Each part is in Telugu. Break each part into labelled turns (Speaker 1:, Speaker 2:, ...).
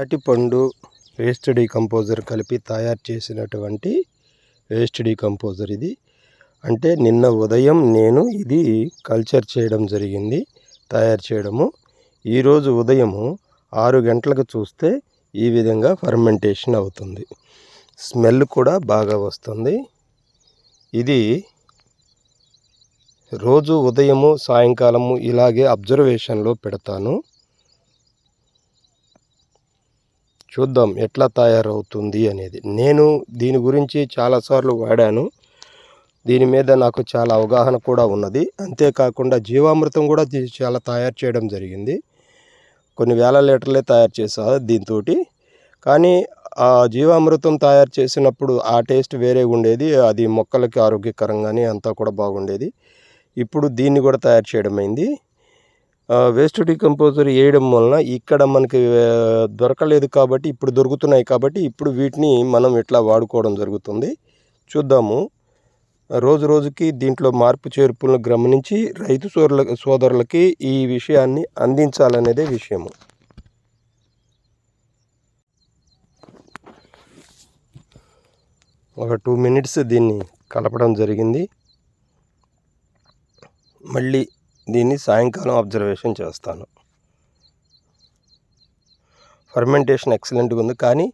Speaker 1: అరటిపండు వేస్ట్ డీకంపోజర్ కలిపి తయారు చేసినటువంటి వేస్ట్ డీకంపోజర్ ఇది. అంటే నిన్న ఉదయం నేను ఇది కల్చర్ చేయడం జరిగింది తయారు చేయడము. ఈరోజు ఉదయము ఆరు గంటలకు చూస్తే ఈ విధంగా ఫర్మెంటేషన్ అవుతుంది. స్మెల్ కూడా బాగా వస్తుంది. ఇది రోజు ఉదయము సాయంకాలము ఇలాగే అబ్జర్వేషన్లో పెడతాను. చూద్దాం ఎట్లా తయారవుతుంది అనేది. నేను దీని గురించి చాలాసార్లు వాడాను. దీని మీద నాకు చాలా అవగాహన కూడా ఉన్నది. అంతేకాకుండా జీవామృతం కూడా చాలా తయారు చేయడం జరిగింది. కొన్ని వేల లీటర్లే తయారు చేసా దీంతో కానీ ఆ జీవామృతం తయారు చేసినప్పుడు ఆ టేస్ట్ వేరే ఉండేది. అది మొక్కలకి ఆరోగ్యకరంగానే అంతా కూడా బాగుండేది. ఇప్పుడు దీన్ని కూడా తయారు చేయడం అయింది వేస్ట్ డికంపోజర్ వేయడం వలన ఇక్కడ మనకి దొరకలేదు కాబట్టి ఇప్పుడు దొరుకుతున్నాయి కాబట్టి ఇప్పుడు వీటిని మనం ఇట్లా వాడుకోవడం జరుగుతుంది. చూద్దాము. రోజు రోజుకి దీంట్లో మార్పు చేర్పులను గమనించి రైతు సోదరుల సోదరులకి ఈ విషయాన్ని అందించాలనేదే విషయము. ఒక టూ మినిట్స్ దీన్ని కలపడం జరిగింది. మళ్ళీ దీన్ని సాయంకాలం అబ్జర్వేషన్ చేస్తాను. ఫర్మెంటేషన్ ఎక్సలెంట్గా ఉంది కానీ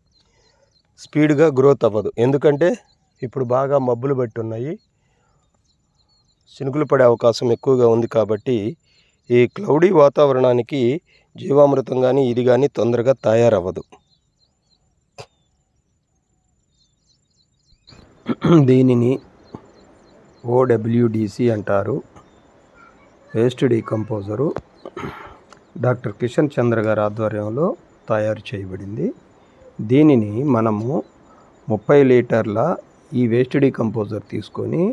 Speaker 1: స్పీడ్గా గ్రోత్ అవ్వదు. ఎందుకంటే ఇప్పుడు బాగా మబ్బులు పట్టి ఉన్నాయి. చినుకులు పడే అవకాశం ఎక్కువగా ఉంది కాబట్టి ఈ క్లౌడీ వాతావరణానికి జీవామృతం కానీ ఇది కానీ తొందరగా తయారవ్వదు. దీనిని ఓడబ్ల్యూడిసి అంటారు. Waste decomposer doctor Kishan Chandra గారి ఆధ్వర్యంలో తయారు చేయబడింది దీనిని మనము ముప్పై లీటర్ల ఈ వేస్ట్ డీకంపోజర్ తీసుకొని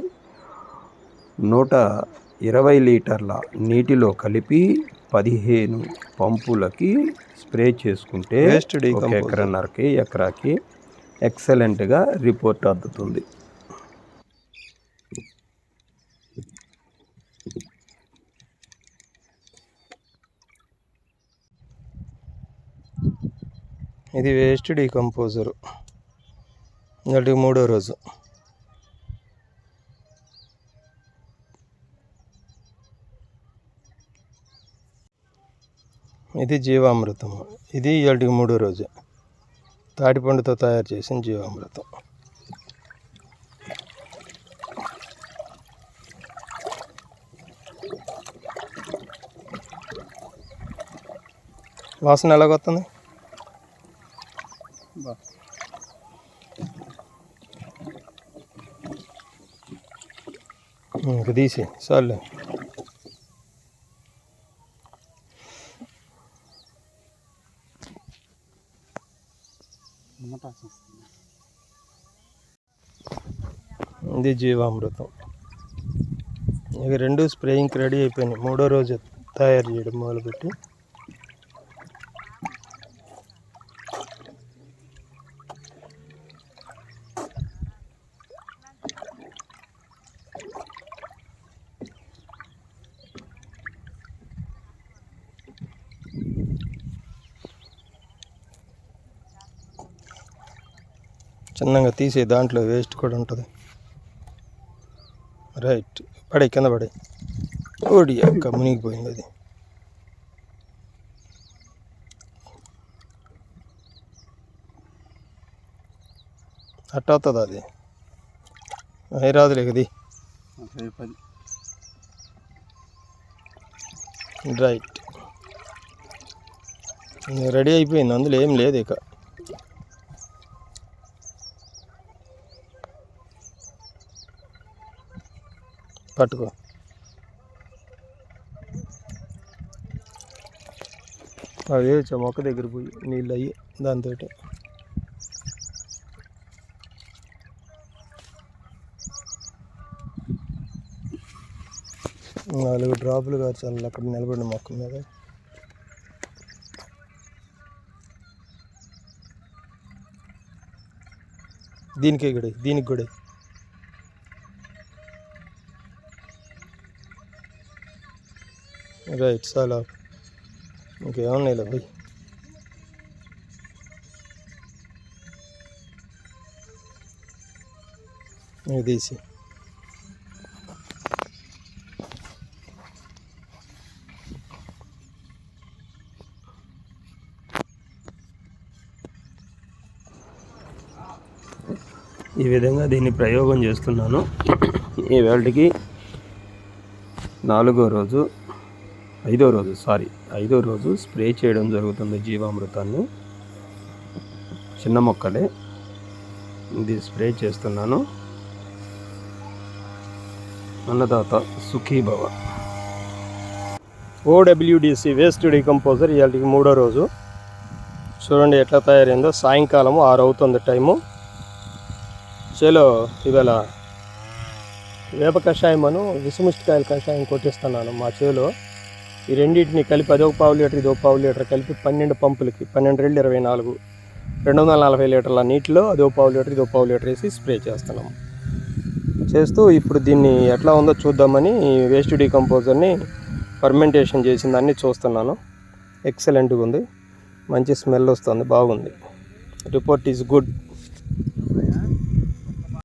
Speaker 1: నూట ఇరవై లీటర్ల నీటిలో కలిపి పదిహేను పంపులకి స్ప్రే చేసుకుంటే ఒక
Speaker 2: decomposer.
Speaker 1: ఎకరన్నరకి ఎకరాకి ఎక్సలెంట్గా రిపోర్ట్ అందుతుంది ఇది వేస్ట్ డీకంపోజరు. ఇవాళ మూడో రోజు. ఇది జీవామృతం. ఇది ఇవాటికి మూడో రోజు. తాటిపండుతో తయారు చేసిన జీవామృతం. వాసన ఎలాగొస్తుంది? ఇంక తీసి చాలు ఇది జీవామృతం. ఇక రెండు స్ప్రేయింగ్కి రెడీ అయిపోయినాయి. మూడో రోజు తయారు చేయడం మొదలుపెట్టి చిన్నగా తీసి దాంట్లో వేస్ట్ కూడా ఉంటుంది. రైట్ పడే కింద పడే. ఓడి అక్క మునిగిపోయింది అది. అట్ట అవుతుంది అది? అవి రాదులే కది రైట్ రెడీ అయిపోయింది అందులో ఏం లేదు ఇక. పట్టుకో. అవి మొక్క దగ్గర పోయి నీళ్ళు అయ్యి దాంతో నాలుగు డ్రాపులు కార్చాలి అక్కడ నిలబడిన మొక్క మీద. దీనికే కూడా దీనికి కూడా రైట్ చాలా ఇంకేమన్నాయిలే భయ్ తీసి ఈ విధంగా దీన్ని ప్రయోగం చేస్తున్నాను. ఈ వేళకి నాలుగో రోజు ఐదో రోజు సారీ ఐదో రోజు స్ప్రే చేయడం జరుగుతుంది జీవామృతాన్ని. చిన్న మొక్కలే ఇది స్ప్రే చేస్తున్నాను. Annadata Sukhibhava. OWDC waste decomposer ఇవాళకి మూడో రోజు. చూడండి ఎట్లా తయారైందో సాయంకాలం ఆరు అవుతుంది టైము. చేలో ఇవాళ వేప కషాయం అను విసుముష్టికాయల కషాయం కొట్టిస్తున్నాను మా చేలో. ఈ రెండింటిని కలిపి అదొక పావు లీటర్ ఇది ఒక పావు లీటర్ కలిపి పన్నెండు పంపులకి పన్నెండు రెండు ఇరవై నాలుగు రెండు వందల నలభై లీటర్ల నీటిలో అదో పావు లీటర్ ఇదో పావు లీటర్ వేసి స్ప్రే చేస్తున్నాం. చేస్తూ ఇప్పుడు దీన్ని ఎట్లా ఉందో చూద్దామని వేస్ట్ డీకంపోజర్ని ఫర్మెంటేషన్ చేసిన దాన్ని చూస్తున్నాను. ఎక్సలెంట్గా ఉంది. మంచి స్మెల్ వస్తుంది బాగుంది. Report is good.